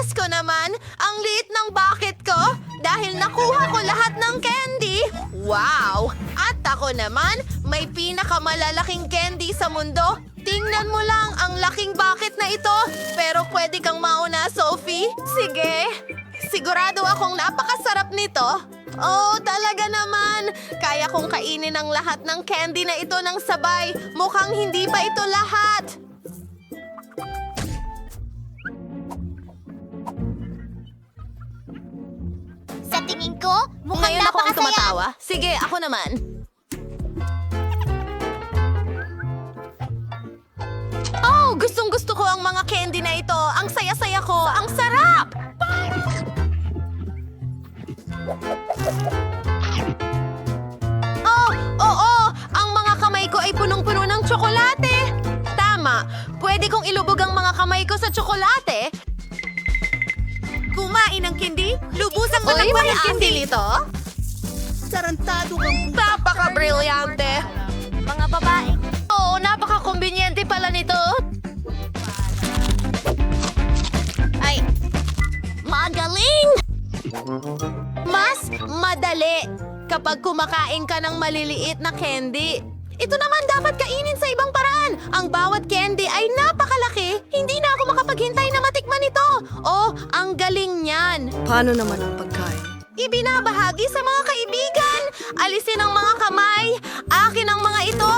Diyos ko naman, ang liit ng bucket ko dahil nakuha ko lahat ng candy. Wow! At ako naman, may pinakamalalaking candy sa mundo. Tingnan mo lang ang laking bucket na ito. Pero pwede kang mauna, Sophie. Sige. Sigurado akong napakasarap nito. Oh, talaga naman. Kaya kong kainin ang lahat ng candy na ito ng sabay. Mukhang hindi pa ito lahat. Tingin ko, mukhang Ngayon ako ang napakasaya. tumatawa. Sige, ako naman. Oh, gustong gusto ko ang mga candy na ito. Ang saya-saya ko. Ang sarap! Oh, oo! Ang mga kamay ko ay punong-puno ng tsokolate. Tama. Pwede kong ilubog ang mga kamay ko sa tsokolate. Ng candy? Lubusang matakpan ang candy nito? Tarantado kang Napaka-brilyante. Mga babae. Oo, napaka-conveniente pala nito. Ay, magaling! Mas madali kapag kumakain ka ng maliliit na candy. Ito naman dapat kainin sa ibang paraan. Ang bawat candy ay napakalaki. Hindi na ako makapaghintay na matikman ito. Oh, ang galing niyan. Paano naman ang pagkain? Ibinabahagi sa mga kaibigan. Alisin ang mga kamay. Akin ang mga ito.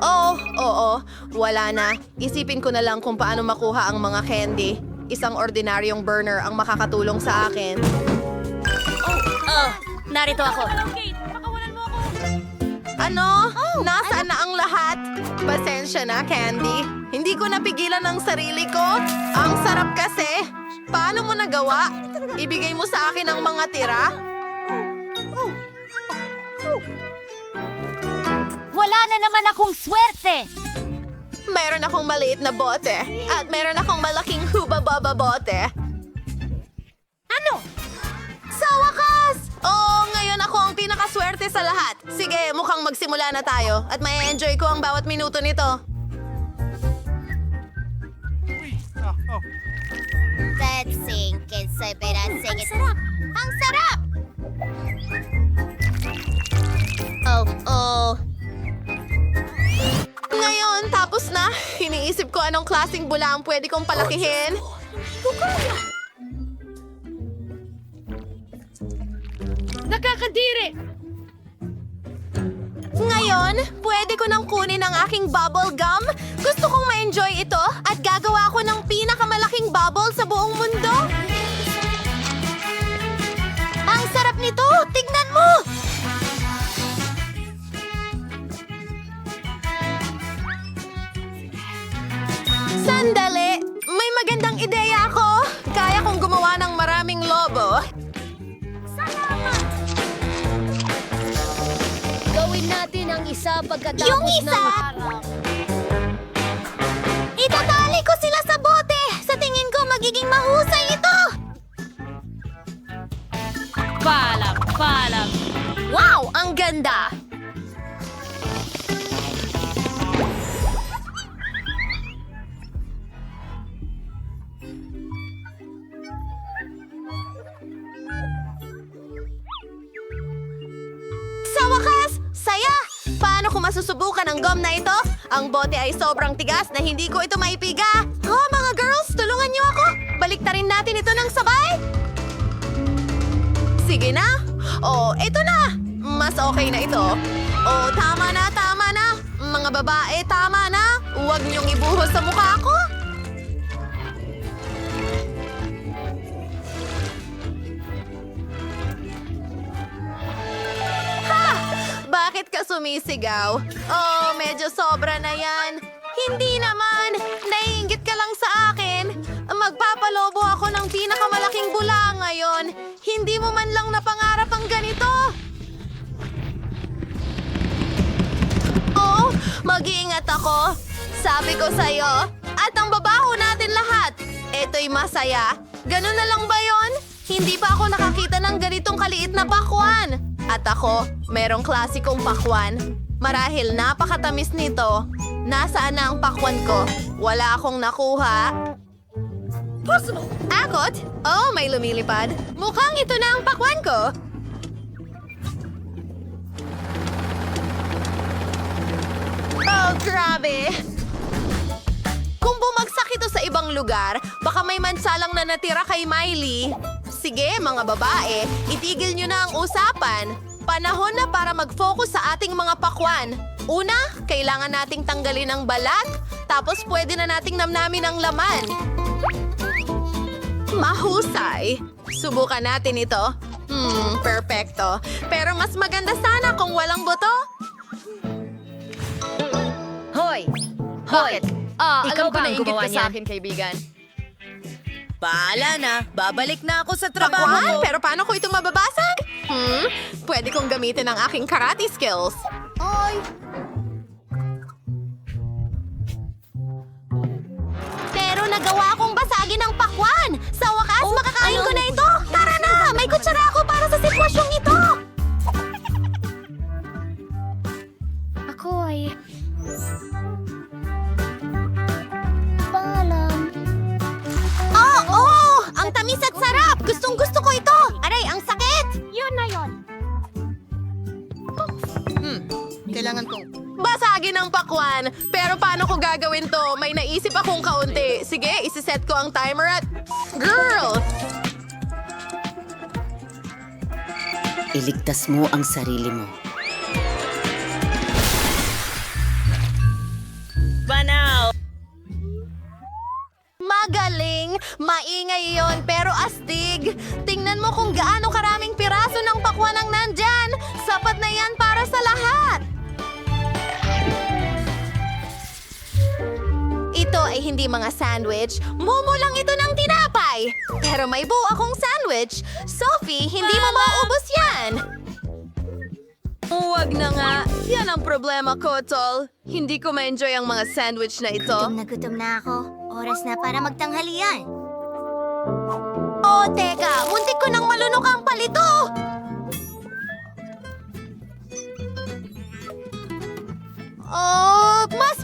Oo, oo. Wala na. Isipin ko na lang kung paano makuha ang mga candy. Isang ordinaryong burner ang makakatulong sa akin. Oh, narito ako. Ano? Nasaan na ang lahat? Pasensya na, Candy. Hindi ko napigilan ang sarili ko. Ang sarap kasi. Paano mo nagawa? Ibigay mo sa akin ang mga tira? Wala na naman akong swerte. Meron akong maliit na bote. At meron akong malaking hubababa bote. Pinakaswerte sa lahat. Sige, mukhang magsimula na tayo. At may enjoy ko ang bawat minuto nito. Let's sing it, say better sing it. Ang sarap! Ang sarap! Oh, oh. Ngayon, tapos na. Iniisip ko anong klaseng bula ang pwede kong palakihin. Nakakadiri! Ngayon, pwede ko nang kunin ang aking bubble gum. Gusto kong ma-enjoy ito at gagawa ko ng pinakamalaking bubble sa buong mundo. Ang sarap nito! Tignan mo! Sandali! May magandang ideya ako! Natin ang isa pagkatapos Yung isa? ng maharap. Itatali ko sila sa bote! Sa tingin ko, magiging mahusay ito! Paalam, paalam. Wow! Ang ganda! Ang bote ay sobrang tigas na hindi ko ito maipiga. Oh, mga girls, tulungan niyo ako! Baliktarin natin ito ng sabay! Sige na. Oh, ito na. Mas okay na ito. Oh, tama na, tama na. Mga babae, tama na. Huwag niyong ibuhos sa mukha sumisigaw? Oh, medyo sobra na yan. Hindi naman. Naiingit ka lang sa akin. Magpapalobo ako ng pinakamalaking bula ngayon. Hindi mo man lang napangarap ang ganito. Oo, mag-iingat ako. Sabi ko sa'yo. At ang babaho natin lahat. Ito'y masaya. Ganun na lang ba yon? Hindi pa ako nakakita ng ganitong kaliit na pakwan. At ako, merong klasikong pakwan. Marahil napakatamis nito. Nasaan na ang pakwan ko? Wala akong nakuha. Akot? Oh, may lumilipad. Mukhang ito na ang pakwan ko. Oh, grabe! Kung bumagsak ito sa ibang lugar, baka may mansalang na natira kay Miley. Sige, mga babae, itigil nyo na ang usapan. Panahon na para mag-focus sa ating mga pakwan. Una, kailangan nating tanggalin ang balat, tapos pwede na nating namnamin ang laman. Mahusay. Subukan natin ito. Hmm, perfecto. Pero mas maganda sana kung walang buto. Hoy! Hoy! Ah, Ikaw alam ko ba na gumawa ka sa akin, kaibigan. Bahala na. Babalik na ako sa trabaho Pakwan? ko. Pero paano ko ito mababasag? Hmm? Pwede kong gamitin ang aking karate skills. Oy! Pero nagawa kong basagin ang pakwan! Sa wakas, makakain ko na ito! Kailangan kong... Basagin ang pakwan. Pero paano ko gagawin to? May naisip akong kaunti. Sige, isiset ko ang timer at... Girl! Iligtas mo ang sarili mo. Magaling! Maingay yon pero astig! Tingnan mo kung gaano karaming hindi mga sandwich. Momo lang ito ng tinapay. Pero may buo akong sandwich. Sophie, hindi mo maubos yan! Huwag na nga. Yan ang problema ko, Tol. Hindi ko ma-enjoy ang mga sandwich na ito. Gutom na gutom na ako. Oras na para magtanghalian. Oh, teka! Muntik ko nang malunok ang palito! Oh,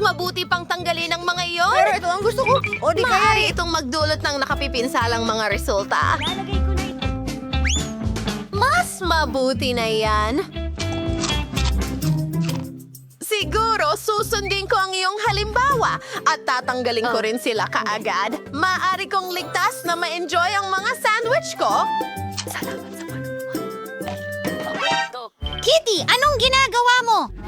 mabuti pang tanggalin ang mga iyon. Pero ito ang gusto ko. O di kaya itong magdulot ng nakapipinsalang mga resulta. Lalagay ko na ito. Mas mabuti na yan. Siguro susundin ko ang iyong halimbawa at tatanggalin ko rin sila kaagad. Maari kong ligtas na ma-enjoy ang mga sandwich ko. Kitty, anong ginagawa mo?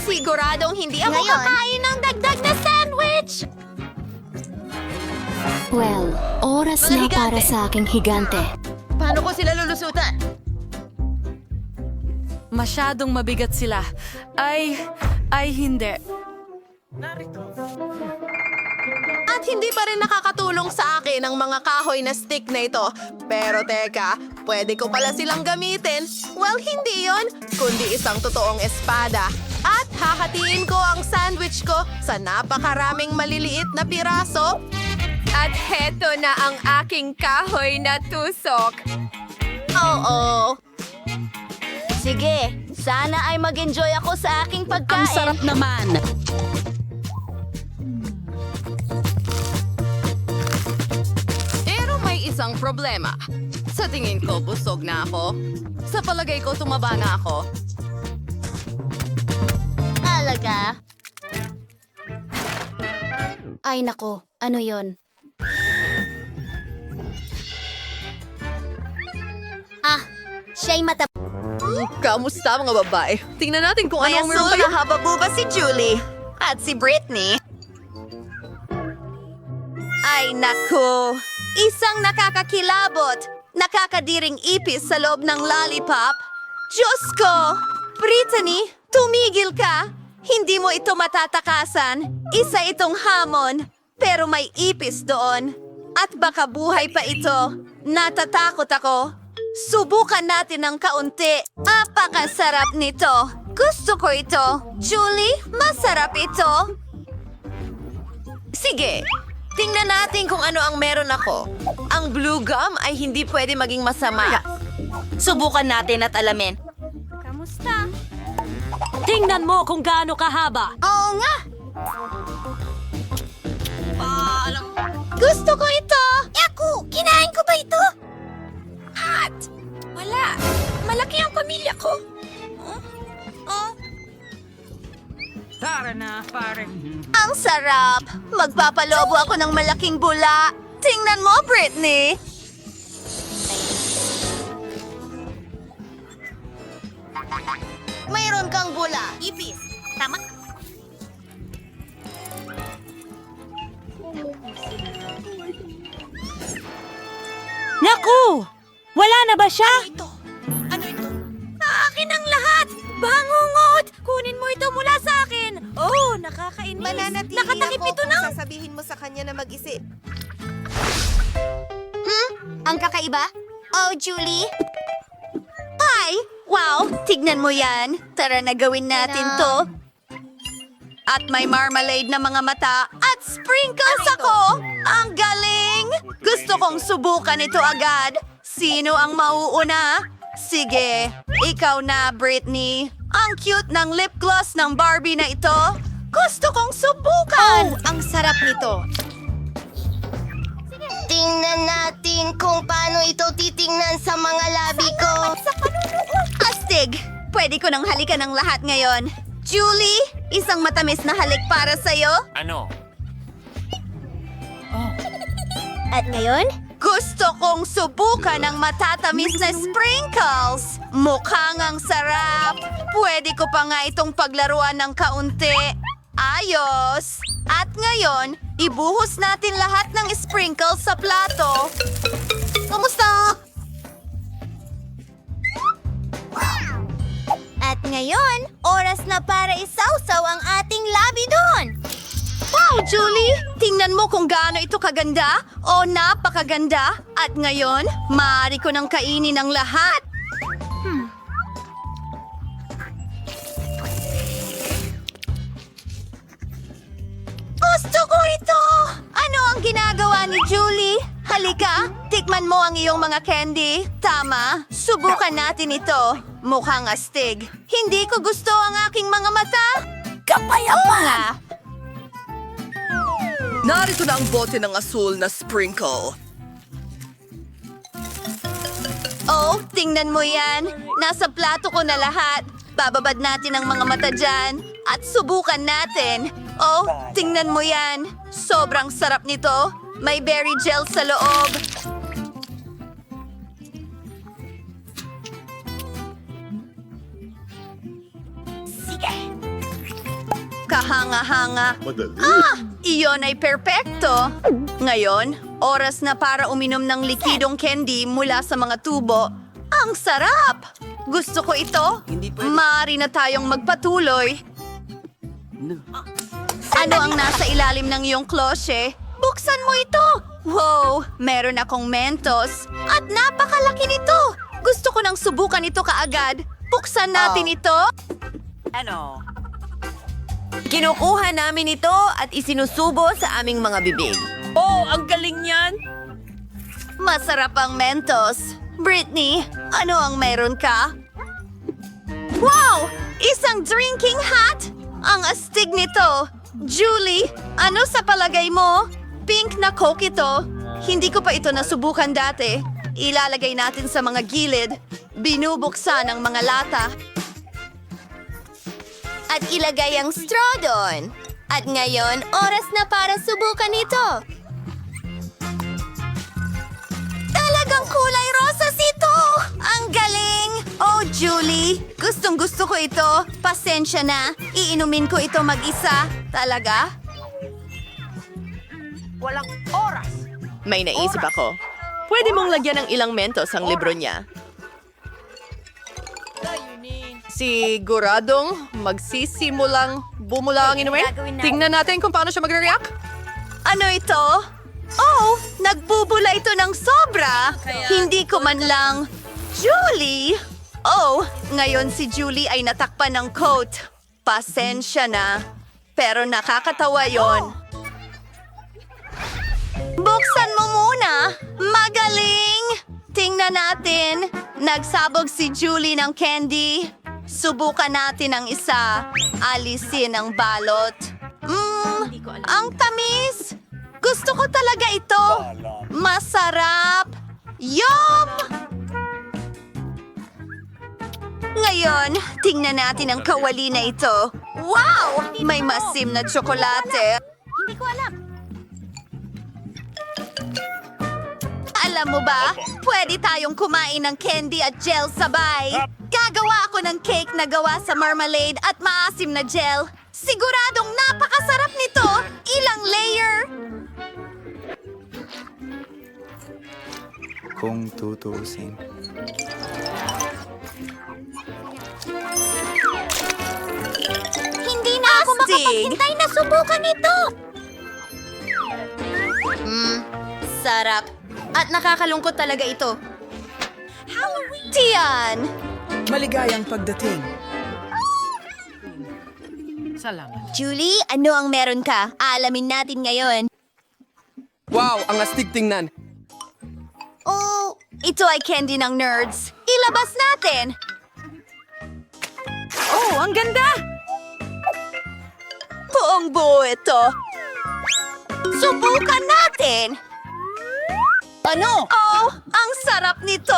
Siguradong hindi ako Ngayon? kakain ng dagdag na sandwich. Well, oras Mga na higante. para sa aking higante. Paano ko sila lulusutan? Masyadong mabigat sila. Ay, ay hindi. At hindi pa rin nakakatulong sa akin ang mga kahoy na stick na ito. Pero teka, pwede ko pala silang gamitin. Well, hindi yon, kundi isang totoong espada. At hahatiin ko ang sandwich ko sa napakaraming maliliit na piraso. At heto na ang aking kahoy na tusok. Oo. Sige, sana ay mag-enjoy ako sa aking pagkain. Ang sarap naman! Isang problema. Sa tingin ko, busog na ako. Sa palagay ko, tumaba na ako. Talaga? Ay nako, ano yon? Ah, siya'y mata... Kamusta mga babae? Tingnan natin kung ano ang meron kayo. hababuba si Julie. At si Britney. Ay, naku. Isang nakakakilabot. Nakakadiring ipis sa loob ng lollipop. Diyos ko! Brittany, tumigil ka! Hindi mo ito matatakasan. Isa itong hamon. Pero may ipis doon. At baka buhay pa ito. Natatakot ako. Subukan natin ng kaunti. Apakasarap nito. Gusto ko ito. Julie, masarap ito. Sige, tingnan natin kung ano ang meron ako. Ang blue gum ay hindi pwede maging masama. Subukan natin at alamin. Kamusta? Tingnan mo kung gaano kahaba! Oo nga! Gusto ko ito! Yaku! Kinain ko ba ito? At wala. Malaki ang pamilya ko. Ang sarap! Magpapalobo ako ng malaking bula. Tingnan mo, Britney! Mayroon kang bula. Ipis. Tama? Naku! Wala na ba siya? Ano nakakainis. Mananatili Nakatakip ako ito kung na. sasabihin mo sa kanya na mag-isip. Ang kakaiba? Oh, Julie? Hi! Wow! Tignan mo yan. Tara na gawin natin to. At may marmalade na mga mata at sprinkles ako! Ang galing! Gusto kong subukan ito agad. Sino ang mauuna? Sige, ikaw na, Britney. Ang cute ng lip gloss ng Barbie na ito. Gusto kong subukan! ang sarap nito. Tingnan natin kung paano ito titingnan sa mga labi ko. Astig! Pwede ko nang halikan ng lahat ngayon. Julie, isang matamis na halik para sa'yo. Ano? At ngayon? Gusto kong subukan ang matatamis na sprinkles. Mukhang ang sarap. Pwede ko pa nga itong paglaruan ng kaunti. Ayos! At ngayon, ibuhos natin lahat ng sprinkles sa plato. Kamusta? At ngayon, oras na para isawsaw ang ating labi doon. Wow, Julie! Tingnan mo kung gaano ito kaganda. O, napakaganda. At ngayon, maaari ko nang kainin ang lahat. Gusto ko ito! Ano ang ginagawa ni Julie? Halika, tikman mo ang iyong mga candy. Tama, subukan natin ito. Mukhang astig. Hindi ko gusto ang aking mga mata. Kapayapa! Narito na ang bote ng asul na sprinkle. Oh, tingnan mo yan. Nasa plato ko na lahat. Bababad natin ang mga mata dyan at subukan natin. Oh, tingnan mo yan. Sobrang sarap nito. May berry gel sa loob. Kahanga-hanga. Ah! Iyon ay perpekto. Ngayon, oras na para uminom ng likidong candy mula sa mga tubo. Ang sarap! Gusto ko ito. Maaari na tayong magpatuloy. Ano ang nasa ilalim ng iyong klosye? Buksan mo ito! Wow! Meron akong mentos. At napakalaki nito! Gusto ko nang subukan ito kaagad. Buksan natin ito. Kinukuha namin ito at isinusubo sa aming mga bibig. Oh, ang galing niyan! Masarap ang Mentos. Britney, ano ang meron ka? Wow! Isang drinking hat! Ang astig nito! Julie, ano sa palagay mo? Pink na coke ito. Hindi ko pa ito nasubukan dati. Ilalagay natin sa mga gilid. Binubuksan ang mga lata. At ilagay ang straw doon. At ngayon, oras na para subukan ito. Talagang kulay rosas ito! Ang galing! Oh, Julie, gustong gusto ko ito. Pasensya na. Iinumin ko ito mag-isa. Talaga? May naisip ako. Pwede mong lagyan ng ilang mentos ang libro niya. Siguradong magsisimulang bumula ang inumin? Tingnan natin kung paano siya magre-react. Ano ito? Oh, nagbubula ito ng sobra. Hindi ko man lang. Julie! Oh, ngayon si Julie ay natakpan ng coat. Pasensya na. Pero nakakatawa yon. Buksan mo muna. Magaling! Tingnan natin. Nagsabog si Julie ng candy. Subukan natin ang isa. Alisin ang balot. Mm, Ang tamis! Gusto ko talaga ito! Masarap! Yum! Ngayon, tingnan natin ang kawali na ito. Wow! May masim na tsokolate. Hindi ko alam. Alam mo ba, pwede tayong kumain ng candy at gel sabay. Gagawa ako ng cake na gawa sa marmalade at maasim na gel. Siguradong napakasarap nito! Ilang layer! Kung tutuusin. Na ako Astig. makapaghintay na subukan ito. Mmm, sarap. At nakakalungkot talaga ito. Tiyan! Maligayang pagdating. Julie, ano ang meron ka? Alamin natin ngayon. Wow, ang astig tingnan. Oh, ito ay candy ng nerds. Ilabas natin! Oh, ang ganda! Buong buo ito. Subukan natin! Ano? Oh, ang sarap nito!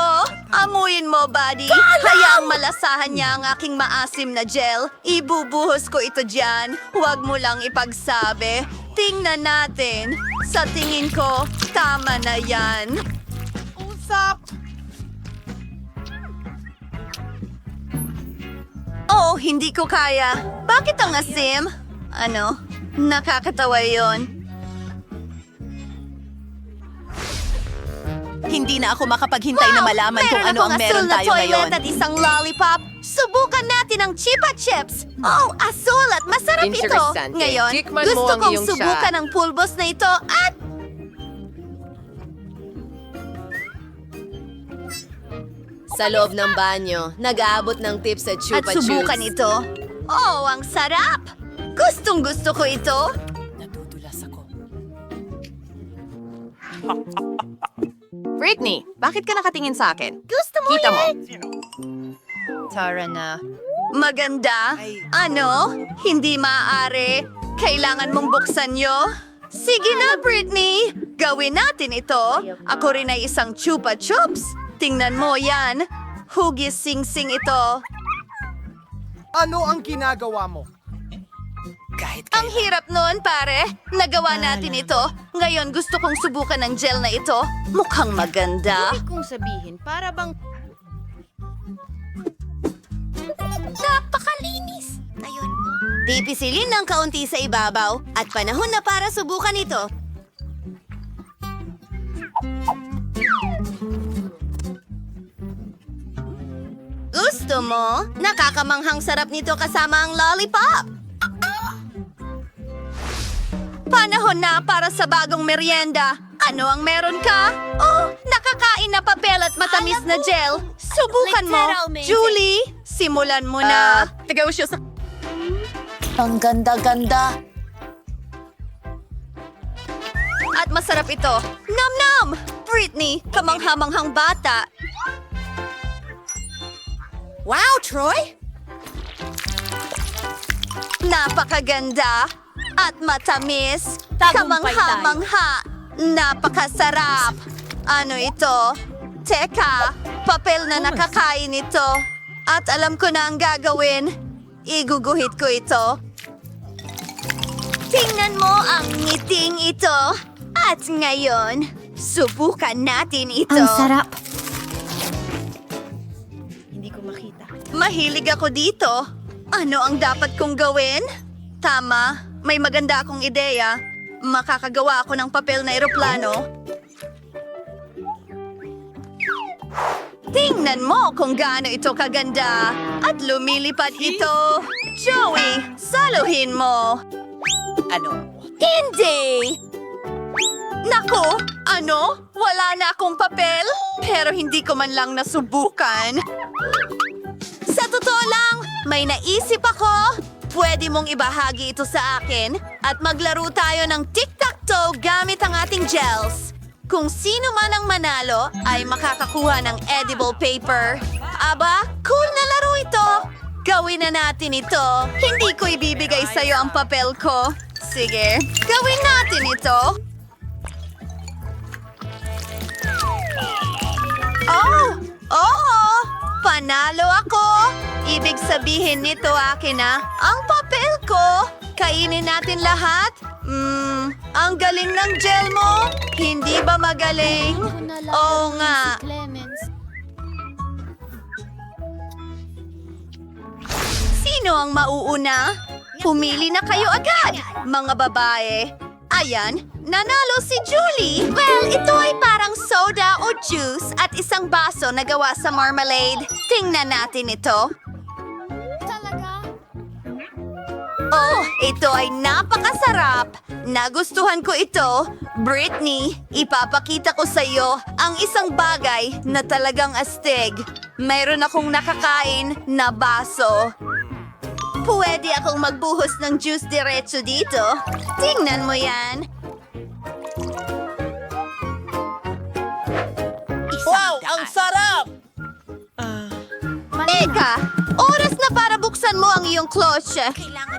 Amuyin mo, buddy. Hayaang malasahan niya ang aking maasim na gel. Ibubuhos ko ito dyan. Huwag mo lang ipagsabi. Tingnan natin. Sa tingin ko, tama na yan. Usap! Oh, hindi ko kaya. Bakit ang asim? Ano? Nakakatawa yon. Hindi na ako makapaghintay na malaman kung ano ang meron tayo ngayon. at isang lollipop. Subukan natin ang Chipa Chips. Oh, asul at masarap ito. Ngayon, gusto kong subukan ang pulbos na ito at... Sa loob ng banyo, nag-aabot ng tips sa At Chupa subukan Chups. ito. Oh, ang sarap! Gustong gusto ko ito. Britney, bakit ka nakatingin sa akin? Gusto mo Kita mo. Tara na. Maganda? Ano? Hindi maaari. Kailangan mong buksan nyo? Sige na, Britney! Gawin natin ito. Ako rin ay isang chupa chups. Tingnan mo yan. Hugis sing-sing ito. Ano ang ginagawa mo? Ang hirap nun, pare. Nagawa natin ito. Ngayon gusto kong subukan ng gel na ito. Mukhang maganda. kong sabihin, para bang... Napakalinis. Ayun. Pipisilin ng kaunti sa ibabaw at panahon na para subukan ito. Gusto mo? Nakakamanghang sarap nito kasama ang lollipop. Panahon na para sa bagong merienda. Ano ang meron ka? Oh, nakakain na papel at matamis na gel. Subukan mo. Julie, simulan mo na. Tagaw siya sa... Ang ganda-ganda. At masarap ito. Nam-nam! Britney, kamanghamanghang bata. Wow, Troy! Napakaganda at matamis. Kamangha-mangha. Napakasarap. Ano ito? Teka, papel na nakakain ito. At alam ko na ang gagawin. Iguguhit ko ito. Tingnan mo ang ngiting ito. At ngayon, subukan natin ito. Ang sarap. Mahilig ako dito. Ano ang dapat kong gawin? Tama, may maganda akong ideya. Makakagawa ako ng papel na eroplano. Tingnan mo kung gaano ito kaganda. At lumilipad ito. Joey, saluhin mo. Ano? Hindi! Nako, ano? Wala na akong papel? Pero hindi ko man lang nasubukan. Sa totoo lang, may naisip ako. Pwede mong ibahagi ito sa akin at maglaro tayo ng tic-tac-toe gamit ang ating gels. Kung sino man ang manalo ay makakakuha ng edible paper. Aba, cool na laro ito! Gawin na natin ito. Hindi ko ibibigay sa'yo ang papel ko. Sige, gawin natin ito. Oh! Oo! Panalo ako! Ibig sabihin nito akin na, ang papel ko! Kainin natin lahat? Hmm, ang galing ng gel mo! Hindi ba magaling? Oo nga. Sino ang mauuna? Pumili na kayo agad, mga babae. Ayan, nanalo si Julie. Well, ito ay parang soda o juice at isang baso na gawa sa marmalade. Tingnan natin ito. Oh, ito ay napakasarap! Nagustuhan ko ito. Britney, ipapakita ko sa iyo ang isang bagay na talagang astig. Mayroon akong nakakain na baso. Pwede akong magbuhos ng juice diretso dito. Tingnan mo yan. Wow, ang sarap! Eka, oras na para buksan mo ang iyong klotse.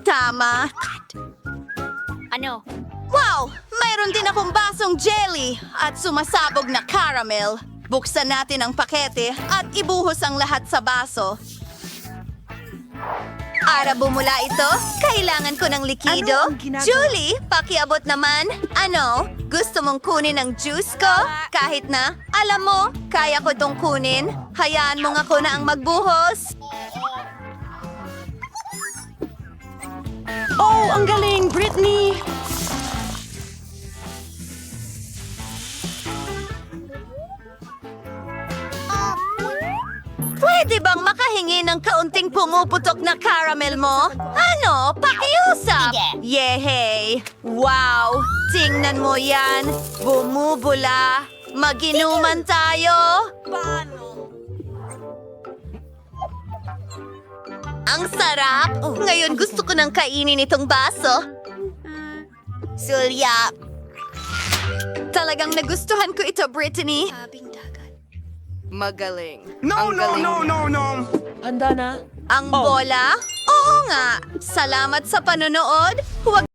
Tama. Ano? Wow! Mayroon din akong basong jelly at sumasabog na caramel. Buksan natin ang pakete at ibuhos ang lahat sa baso. Para bumula ito, kailangan ko ng likido. Ano? Julie, pakiabot naman. Ano? Gusto mong kunin ang juice ko? Kahit na, alam mo, kaya ko itong kunin. Hayaan mo nga ko na ang magbuhos. Oh, ang galing, Britney! Pwede bang makahingi ng kaunting pumuputok na caramel mo? Ano? Pakiusap! Yehey! Wow! Tingnan mo yan! Bumubula! Maginuman tayo! Ang sarap! Ngayon gusto ko nang kainin itong baso. Sulyap! Talagang nagustuhan ko ito, Brittany. Magaling. No, Ang no, galing no, no, no! Handa na? Ang bola? Oo nga! Salamat sa panonood! Huwag